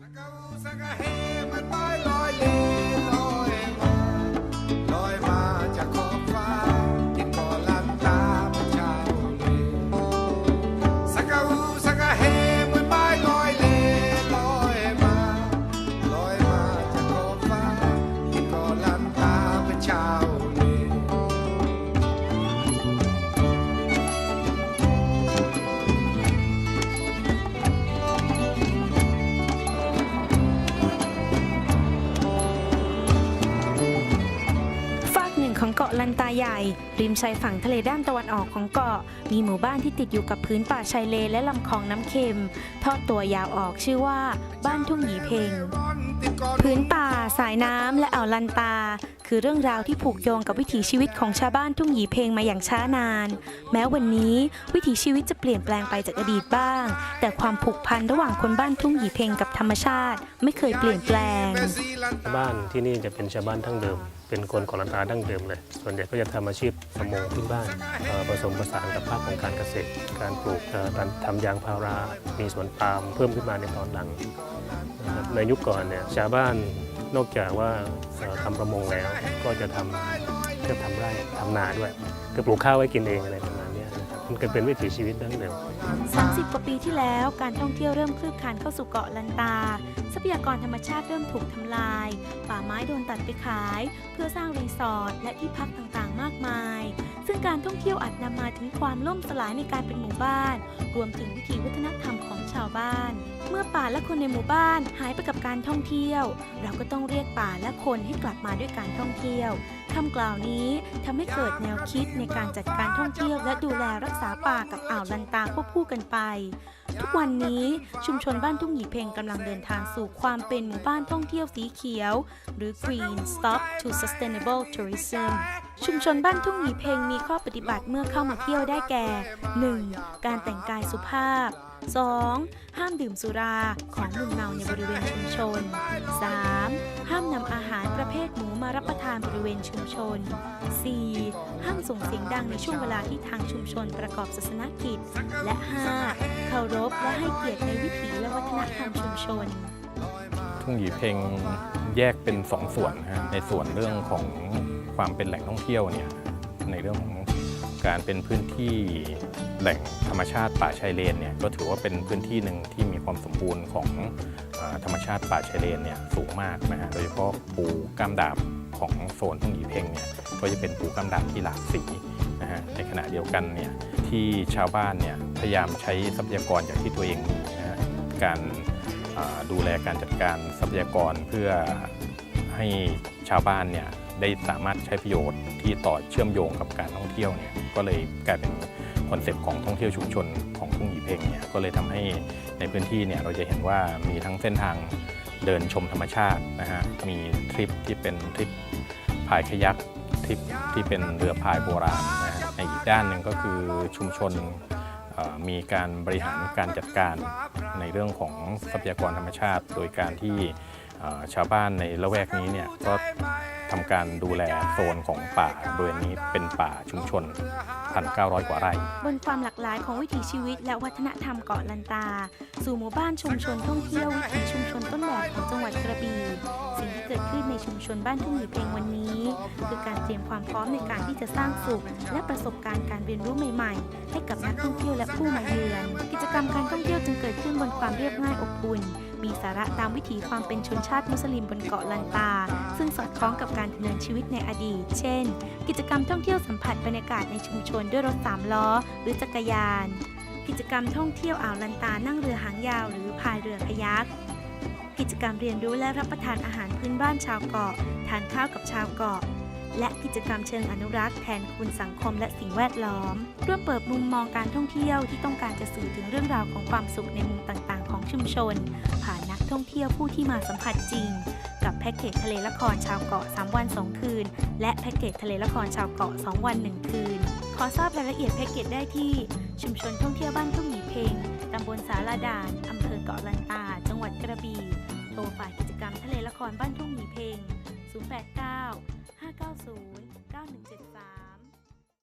สักก ตาใหญ่ ริมชายฝั่งทะเลด้านตะวันออกของเกาะ มีหมู่บ้านที่ติดอยู่กับพื้นป่าชายเลนและลำคลองน้ำเค็ม ทอดตัวยาวออกชื่อว่าบ้านทุ่งหยีเพงพื้นป่า สายน้ำและอ่าวลันตา คือเรื่องราวที่ผูกโยงกับวิถีชีวิตของชาวบ้านทุ่งหยีเพลงมาอย่างช้านาน แม้วันนี้วิถีชีวิตจะเปลี่ยนแปลงไปจากอดีตบ้าง แต่ความผูกพันระหว่างคนบ้านทุ่งหยีเพลงกับธรรมชาติ ไม่เคยเปลี่ยนแปลง ชาวบ้านที่นี่จะเป็นชาวบ้านทั้งเดิม เป็นคนกาะลันตาดั้งเดิมเลย ส่วนใหญ่ก็จะทำอาชีพประมงพื้นบ้านเอ่อผสมผสานกับภาคของการเกษตร การปลูกเอ่อการทำยางพารา มีสวนปาล์มเพิ่มขึ้นมาในตอนหลังนะครับในยุคก่อนเนี่ยชาวบ้าน นอกจากว่าเอ่อทำประมงแล้วก็จะทำจะทำไร่ทำนาด้วยคือปลูกข้าวไว้กินเองอะไรประมาณนี้นะครับมันก็เป็นวิถีชีวิตดั้งเดิม30 กว่าปีที่แล้วการท่องเที่ยวเริ่มคลืบคลานเข้าสู่เกาะลันตา ทรัพยากรธรรมชาติเริ่มถูกทำลาย ป่าไม้โดนตัดไปขาย เพื่อสร้างรีสอร์ทและที่พักต่างๆ มากมาย ซึ่งการท่องเที่ยวอาจนำมาถึงความล่มสลายในการเป็นหมู่บ้าน รวมถึงวิถีวัฒนธรรมของชาวบ้าน เมื่อป่าและคนในหมู่บ้านหายไปกับการท่องเที่ยว เราก็ต้องเรียกป่าและคนให้กลับมาด้วยการท่องเที่ยว คำกล่าวนี้ทำให้เกิดแนวคิดในการจัดการท่องเที่ยวและดูแลรักษาป่ากับอ่าวลันตาควบคู่กันไป ทุกวันนี้ชุมชนบ้านทุ่งหยีเพงกำลังเดินทางสู่ความเป็นหมู่บ้านท่องเที่ยวสีเขียว หรือ Green Stop to Sustainable Tourism ชุมชนบ้านทุ่งหยีเพงมีข้อปฏิบัติเมื่อเข้ามาเที่ยวได้แก่ 1. การแต่งกายสุภาพ 2. ห้ามดื่มสุราของมึนเมาในบริเวณชุมชน 3. ห้ามนำอาหาร ภทหมูมารับประทานบริเวณชุมชน 4. ห้ามส่งเสียงดังในช่วงเวลาที่ทางชุมชนประกอบศาสนกิจ และ 5. เคารพและให้เกียรติในวิถีและวัฒนธรรมชุมชน ทุ่งหยีเพลงแยกเป็นสองส่วนฮะในส่วนเรื่องของความเป็นแหล่งท่องเที่ยวเนี่ยในเรื่องของการเป็นพื้นที่แหล่งธรรมชาติป่าชายเลนเนี่ยก็ถือว่าเป็นพื้นที่หนึ่งที่มีความสมบูรณ์ของ ธรรมชาติป่าชายเลนเนี่ยสูงมากนะฮะโดยเฉพาะปูกล้ามดาบของโซนทุ่งหยีเพ่งเนี่ยก็จะเป็นปูกล้ามดาบที่หลากสีนะฮะในขณะเดียวกันเนี่ยที่ชาวบ้านเนี่ยพยายามใช้ทรัพยากรอย่างที่ตัวเองมีนะฮะการดูแลการจัดการทรัพยากรเพื่อให้ชาวบ้านเนี่ยได้สามารถใช้ประโยชน์ที่ต่อเชื่อมโยงกับการท่องเที่ยวเนี่ยก็เลยกลายเป็น อนเซปต์ของท่องเที่ยวชุมชนของทุ่งหยีเพงเนี่ยก็เลยทำให้ในพื้นที่เนี่ยเราจะเห็นว่ามีทั้งเส้นทางเดินชมธรรมชาตินะฮะมีทริปที่เป็นทริปพายขยักทริปที่เป็นเรือพายโบราณนะฮะในอีกด้านหนึ่งก็คือชุมชนมีการบริหารการจัดการในเรื่องของทรัพยากรธรรมชาติ โดยการที่ชาวบ้านในละแวกนี้เนี่ยก็ ทำการดูแลโซนของป่าโดยนี้เป็นป่าชุมชน 1,900 กว่าไร่ บนความหลากหลายของวิถีชีวิตและวัฒนธรรมเกาะลันตา สู่หมู่บ้านชุมชนท่องเที่ยววิถีชุมชนต้นแบบของจังหวัดกระบี่สิ่งที่เกิดขึ้นในชุมชนบ้านทุ่งหยีเพลงวันนี้ คือการเตรียมความพร้อมในการที่จะสร้างสุข และประสบการณ์การเรียนรู้ใหม่ ๆ ให้กับนักท่องเที่ยวและผู้มาเยือน กิจกรรมการท่องเที่ยวจึงเกิดขึ้นบน ความเรียบง่ายอบอุ่น มีสาระตามวิถีความเป็นชนชาติมุสลิมบนเกาะลันตา ซึ่งสอดคล้องกับการดำเนินชีวิตในอดีต เช่น กิจกรรมท่องเที่ยวสัมผัสบรรยากาศในชุมชนด้วยรถสามล้อ หรือจักรยาน กิจกรรมท่องเที่ยวอ่าวลันตานั่งเรือหางยาว หรือพายเรือคายักกิจกรรมเรียนรู้และรับประทานอาหารพื้นบ้านชาวเกาะ ทานข้าวกับชาวเกาะ และกิจกรรมเชิงอนุรักษ์แทนคุณสังคมและสิ่งแวดล้อม ร่วมเปิดมุมมองการท่องเที่ยวที่ต้องการจะสื่อถึงเรื่องราวของความสุขในมุมต่างๆ ของชุมชน ผ่านนักท่องเที่ยวผู้ที่มาสัมผัสจริง กับแพ็กเกจทะเลละครชาวเกาะ 3 วัน 2 คืน และแพ็กเกจทะเลละครชาวเกาะ 2 วัน 1 คืน ขอทราบรายละเอียดแพ็กเกจได้ที่ ชุมชนท่องเที่ยวบ้านทุ่งหมีเพงตำบลสาลาดานอำเภอเกาะลันตา จังหวัดกระบี่โทรฝ่ายกิจกรรมทะเลละครบ้านทุ่งหมีเพง089 90 9173